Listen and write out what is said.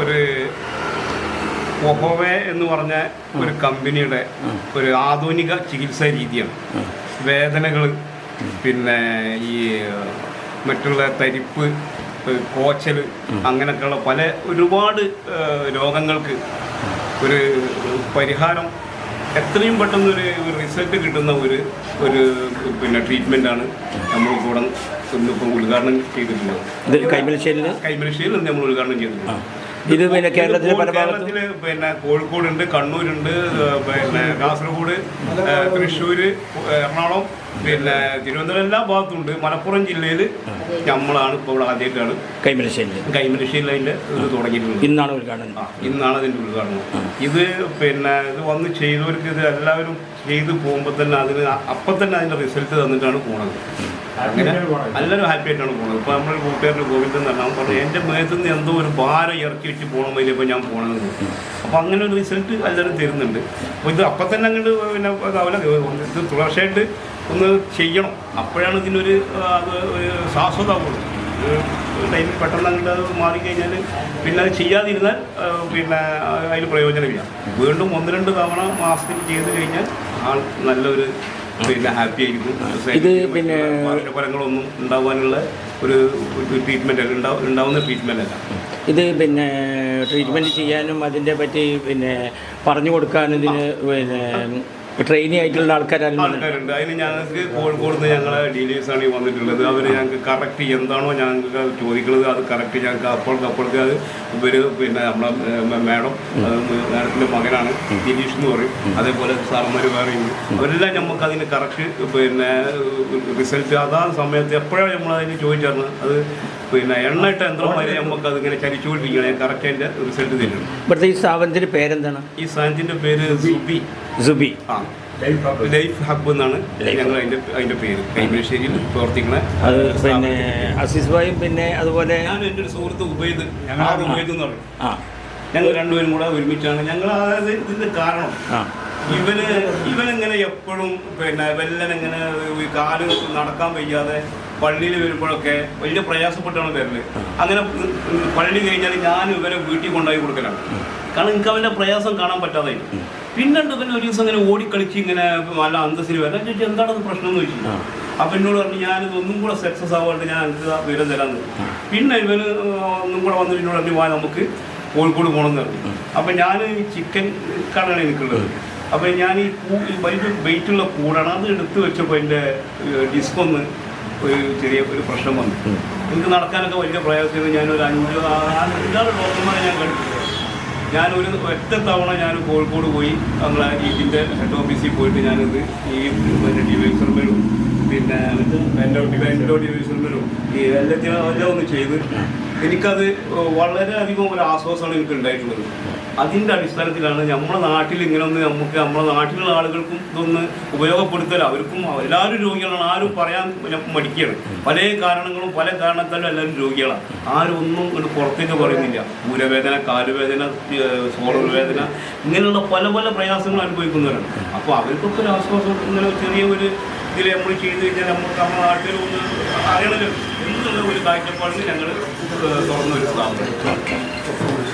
ഒരു ഒഹോവേ എന്ന് പറഞ്ഞ ഒരു കമ്പനിയുടെ ഒരു ആധുനിക ചികിത്സാ രീതിയാണ്. വേദനകൾ പിന്നെ ഈ മറ്റുള്ള തരിപ്പ് കോച്ചൽ അങ്ങനെയൊക്കെയുള്ള പല ഒരുപാട് രോഗങ്ങൾക്ക് ഒരു പരിഹാരം എത്രയും പെട്ടെന്ന് ഒരു റിസൾട്ട് കിട്ടുന്ന ഒരു ഒരു പിന്നെ ട്രീറ്റ്മെന്റാണ് നമ്മൾ കൂടെ ഇന്നിപ്പോൾ ഉദ്ഘാടനം ചെയ്തിട്ടുള്ളത്. കൈമലശ്ശേരിയിൽ കൈമലശ്ശേരിയിൽ നമ്മൾ ഉദ്ഘാടനം ചെയ്തിട്ടുണ്ട്. ഇത് പിന്നെ കേരളത്തിലെ കേരളത്തിൽ പിന്നെ കോഴിക്കോടുണ്ട് കണ്ണൂരുണ്ട് പിന്നെ കാസർഗോഡ് തൃശ്ശൂർ തൃശ്ശൂര് എറണാകുളം പിന്നെ തിരുവനന്തപുരം എല്ലാ ഭാഗത്തുണ്ട് മലപ്പുറം ജില്ലയിൽ നമ്മളാണ് ഇപ്പോൾ ഇവിടെ ആദ്യമായിട്ടാണ്. കൈമലശ്ശേരി കൈമലശ്ശേരിയിൽ അതിന്റെ ഇത് തുടങ്ങിയിട്ടുള്ളത്. ഇന്നാണ് ഉദ്ഘാടനം. ആ, ഇന്നാണ് അതിന്റെ ഉദ്ഘാടനം. ഇത് പിന്നെ ഇത് വന്ന് ചെയ്തവർക്ക് ഇത് എല്ലാവരും ചെയ്ത് പോകുമ്പോൾ തന്നെ അതിന് അപ്പം തന്നെ അതിന്റെ റിസൾട്ട് തന്നിട്ടാണ് പോണത്. അങ്ങനെ എല്ലാവരും ഹാപ്പി ആയിട്ടാണ് പോണത്. ഇപ്പോൾ നമ്മുടെ കൂട്ടുകാരന്റെ ഗോവിന്ദൻ തന്നെ അവൻ പറഞ്ഞു എന്റെ മേത്ത് നിന്ന് എന്തോ ഒരു ഭാരം ഇറക്കി വെച്ച് പോകണം വലിയപ്പോൾ ഞാൻ പോകണമെന്ന് അപ്പോൾ അങ്ങനെ ഒരു റിസൾട്ട് എല്ലാവരും തരുന്നുണ്ട്. അപ്പോൾ ഇത് അപ്പം തന്നെ അങ്ങോട്ട് പിന്നെ ഇതാവില്ല ഇത് തുടർച്ചയായിട്ട് ഒന്ന് ചെയ്യണം. അപ്പോഴാണ് ഇതിനൊരു അത് ഒരു ശാശ്വതമാവുള്ളൂ. ടൈമിൽ പെട്ടെന്ന് അങ്ങോട്ട് അത് മാറിക്കഴിഞ്ഞാൽ പിന്നെ അത് ചെയ്യാതിരുന്നാൽ പിന്നെ അതിന് പ്രയോജനമില്ല. വീണ്ടും ഒന്ന് രണ്ട് തവണ മാസത്തിൽ ചെയ്ത് കഴിഞ്ഞാൽ ആൾ നല്ലൊരു പിന്നെ ഹാപ്പി ആയിരിക്കും. ഇത് പിന്നെ- ഫലങ്ങളൊന്നും ഉണ്ടാവാനുള്ള ഒരു ട്രീറ്റ്മെന്റ് അല്ല. ഉണ്ടാവുന്ന ട്രീറ്റ്മെന്റ് അല്ല. ഇത് പിന്നെ ട്രീറ്റ്മെന്റ് ചെയ്യാനും അതിന്റെ പറ്റി പിന്നെ പറഞ്ഞു കൊടുക്കാനും ഇതിന് പിന്നെ ട്രെയിനി ആയിട്ടുള്ള ആൾക്കാരും ആൾക്കാരുണ്ട്. അതിന് ഞങ്ങൾക്ക് കോഴിക്കോട് നിന്ന് ഞങ്ങളെ ഡീലേഴ്സ് ആണ് വന്നിട്ടുള്ളത്. അവർ ഞങ്ങൾക്ക് കറക്റ്റ് എന്താണോ ഞങ്ങൾക്ക് ചോദിക്കുന്നത് അത് കറക്റ്റ് ഞങ്ങൾക്ക് അപ്പോൾ അപ്പോഴത്തെ അത് ഇവർ പിന്നെ നമ്മളെ മാഡം മാഡത്തിന്റെ മകനാണ് ദിലീഷ് എന്ന് പറയും. അതേപോലെ സാറന്മാർ വേറെയുണ്ട് അവരെല്ലാം നമുക്ക് അതിന് കറക്റ്റ് പിന്നെ റിസൾട്ട് അതാ സമയത്ത് എപ്പോഴാണ് നമ്മൾ അതിന് ചോദിച്ചിരുന്നത് അത് പിന്നെ എണ്ണയിട്ട യന്ത്രന്മാരെ നമുക്ക് അതിങ്ങനെ ചരിച്ചുകൊണ്ടിരിക്കുകയാണ് കറക്റ്റ് അതിന്റെ റിസൾട്ട് തരും ഇവിടുത്തെ ഈ സ്ഥാപനത്തിന്റെ പേരെന്താണ്? ഈ സാധനത്തിന്റെ പേര് സുബി. സുബി. ആ. ലൈഫ് ഹബ് എന്നാണ് ഞങ്ങൾ അതിന്റെ അതിന്റെ പേര്. കൈമശ്ശേരിയിൽ പ്രവർത്തിക്കുന്ന അത് പിന്നെ അസീസ് ഭായും പിന്നെ അതുപോലെ ഞാൻ എന്റെ ഒരു സുഹൃത്ത് ഉപയോഗിത് ഞങ്ങൾ ഉപയോഗിത് എന്ന് പറയും. ആ. ഞങ്ങൾ രണ്ടുപേരും കൂടെ ഒരുമിച്ചാണ്. ഞങ്ങൾ അതായത് ഇതിന്റെ കാരണം. ഇവന് ഇവനിങ്ങനെ എപ്പോഴും പിന്നെ വെല്ലനിങ്ങനെ ഈ കാൽ നടക്കാൻ വയ്യാതെ പള്ളിയിൽ വരുമ്പോഴൊക്കെ വലിയ പ്രയാസപ്പെട്ടാണ് വരൽ. അങ്ങനെ പള്ളി കഴിഞ്ഞാൽ ഞാൻ ഇവരെ വീട്ടിൽ കൊണ്ടുപോയി കൊടുക്കലാണ്. കാരണം എനിക്ക് അവന്റെ പ്രയാസം കാണാൻ പറ്റാതെ പിന്നെ പിന്നെ ഒരു ദിവസം ഇങ്ങനെ ഓടിക്കളിച്ച് ഇങ്ങനെ നല്ല അന്തസ്സിൽ വരാൻ ചോദിച്ചു എന്താണത് പ്രശ്നം എന്ന് ചോദിച്ചു അപ്പൊ എന്നോട് പറഞ്ഞു ഞാനിത് ഒന്നും കൂടെ സക്സസ് ആവാണ്ട് ഞാൻ എനിക്ക് വിവരം തരാമെന്ന് പിന്നെ ഇവന് ഒന്നും കൂടെ വന്നിട്ട് എന്നോട് പറഞ്ഞു വാ നമുക്ക് കോഴിക്കോട് പോകണമെന്ന് പറഞ്ഞു. അപ്പം ഞാൻ ചിക്കൻ കടയാണ് എനിക്കുള്ളത്. അപ്പം ഞാൻ ഈ പൂ വലിയ വെയിറ്റുള്ള കൂടാണ് അത് എടുത്തു വെച്ചപ്പോൾ എന്റെ ഡിസ്ക് ഒന്ന് ഒരു ചെറിയ ഒരു പ്രശ്നം വന്നു. എനിക്ക് നടക്കാനൊക്കെ വലിയ പ്രയാസമായിരുന്നു. ഞാനൊരു അഞ്ച് ആറ് ഡോക്ടർമാരെ ഞാൻ കണ്ടിട്ടുണ്ട് ഞാൻ ഒരു ഒറ്റ തവണ ഞാൻ കോഴിക്കോട് പോയി നമ്മളെ ഇതിന്റെ ഹെഡ് ഓഫീസിൽ പോയിട്ട് ഞാനിത് ഈ പിന്നെ ഡിവൈസർമേലും പിന്നെ എന്റെ എന്റെ ഡിവൈസർമേലും ഈ എല്ലാത്തിനും എല്ലാം ഒന്ന് ചെയ്ത്. എനിക്കത് വളരെയധികം ഒരു ആശ്വാസമാണ് എനിക്ക് ഉണ്ടായിട്ടുള്ളത് അതിന്റെ അടിസ്ഥാനത്തിലാണ് നമ്മുടെ നാട്ടിൽ ഇങ്ങനെ ഒന്ന് നമുക്ക് നമ്മുടെ നാട്ടിലുള്ള ആളുകൾക്കും ഇതൊന്ന് ഉപയോഗപ്പെടുത്തൽ. അവർക്കും എല്ലാവരും രോഗികളാണ്. ആരും പറയാൻ മടിക്കുകയാണ്. പല കാരണങ്ങളും പല കാരണത്താലും എല്ലാവരും രോഗികളാണ് ആരും ഒന്നും ഒരു പുറത്തേക്ക് പറയുന്നില്ല. ഊരവേദന കാലുവേദന സോളർ വേദന ഇങ്ങനെയുള്ള പല പല പ്രയാസങ്ങൾ അനുഭവിക്കുന്നവരാണ്. അപ്പോൾ അവർക്കൊക്കെ ഒരു ആശ്വാസം ഇങ്ങനെ ചെറിയ ഒരു ഇതിൽ നമ്മൾ ചെയ്ത് കഴിഞ്ഞാൽ നമുക്ക് നമ്മുടെ നാട്ടിൽ ഒന്ന് അറിയണമല്ലോ എന്നുള്ള ഒരു കാഴ്ചപ്പാടിന് ഞങ്ങൾ തുറന്നു സ്ഥാപനം